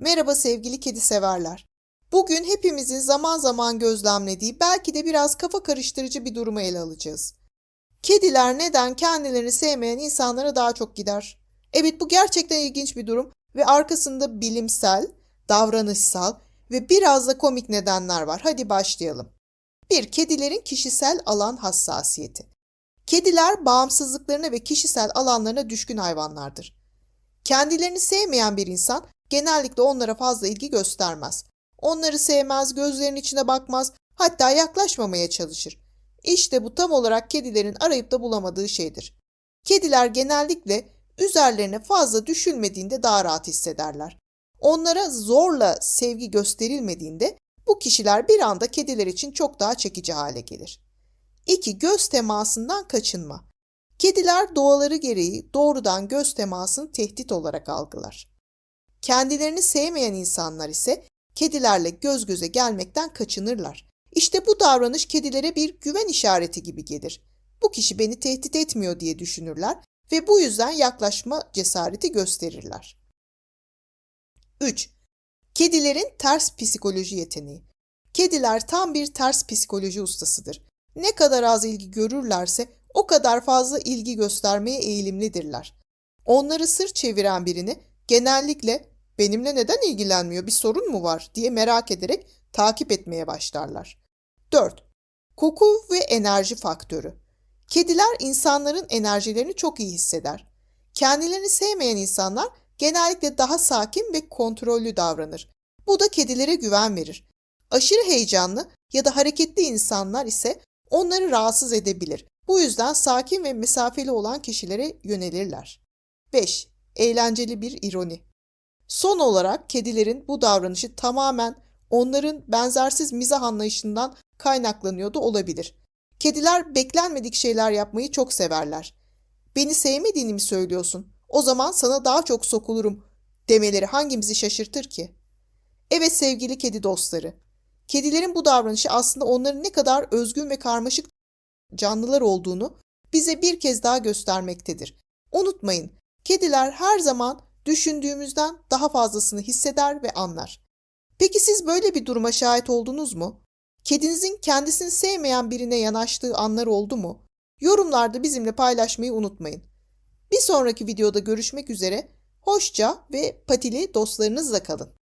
Merhaba sevgili kedi severler. Bugün hepimizin zaman zaman gözlemlediği belki de biraz kafa karıştırıcı bir durumu ele alacağız. Kediler neden kendilerini sevmeyen insanlara daha çok gider? Evet bu gerçekten ilginç bir durum ve arkasında bilimsel, davranışsal ve biraz da komik nedenler var. Hadi başlayalım. 1. Kedilerin kişisel alan hassasiyeti. Kediler bağımsızlıklarına ve kişisel alanlarına düşkün hayvanlardır. Kendilerini sevmeyen bir insan genellikle onlara fazla ilgi göstermez. Onları sevmez, gözlerinin içine bakmaz, hatta yaklaşmamaya çalışır. İşte bu tam olarak kedilerin arayıp da bulamadığı şeydir. Kediler genellikle üzerlerine fazla düşülmediğinde daha rahat hissederler. Onlara zorla sevgi gösterilmediğinde bu kişiler bir anda kediler için çok daha çekici hale gelir. 2. Göz temasından kaçınma. Kediler doğaları gereği doğrudan göz temasını tehdit olarak algılar. Kendilerini sevmeyen insanlar ise kedilerle göz göze gelmekten kaçınırlar. İşte bu davranış kedilere bir güven işareti gibi gelir. Bu kişi beni tehdit etmiyor diye düşünürler ve bu yüzden yaklaşma cesareti gösterirler. 3. Kedilerin ters psikoloji yeteneği. Kediler tam bir ters psikoloji ustasıdır. Ne kadar az ilgi görürlerse o kadar fazla ilgi göstermeye eğilimlidirler. Onları sır çeviren birini genellikle benimle neden ilgilenmiyor bir sorun mu var diye merak ederek takip etmeye başlarlar. 4. Koku ve enerji faktörü. Kediler insanların enerjilerini çok iyi hisseder. Kendilerini sevmeyen insanlar genellikle daha sakin ve kontrollü davranır. Bu da kedilere güven verir. Aşırı heyecanlı ya da hareketli insanlar ise onları rahatsız edebilir. Bu yüzden sakin ve mesafeli olan kişilere yönelirler. 5. Eğlenceli bir ironi. Son olarak kedilerin bu davranışı tamamen onların benzersiz mizah anlayışından kaynaklanıyor da olabilir. Kediler beklenmedik şeyler yapmayı çok severler. Beni sevmediğini mi söylüyorsun? O zaman sana daha çok sokulurum demeleri hangimizi şaşırtır ki? Evet sevgili kedi dostları. Kedilerin bu davranışı aslında onların ne kadar özgün ve karmaşık canlılar olduğunu bize bir kez daha göstermektedir. Unutmayın, kediler her zaman düşündüğümüzden daha fazlasını hisseder ve anlar. Peki siz böyle bir duruma şahit oldunuz mu? Kedinizin kendisini sevmeyen birine yanaştığı anlar oldu mu? Yorumlarda bizimle paylaşmayı unutmayın. Bir sonraki videoda görüşmek üzere. Hoşça ve patili dostlarınızla kalın.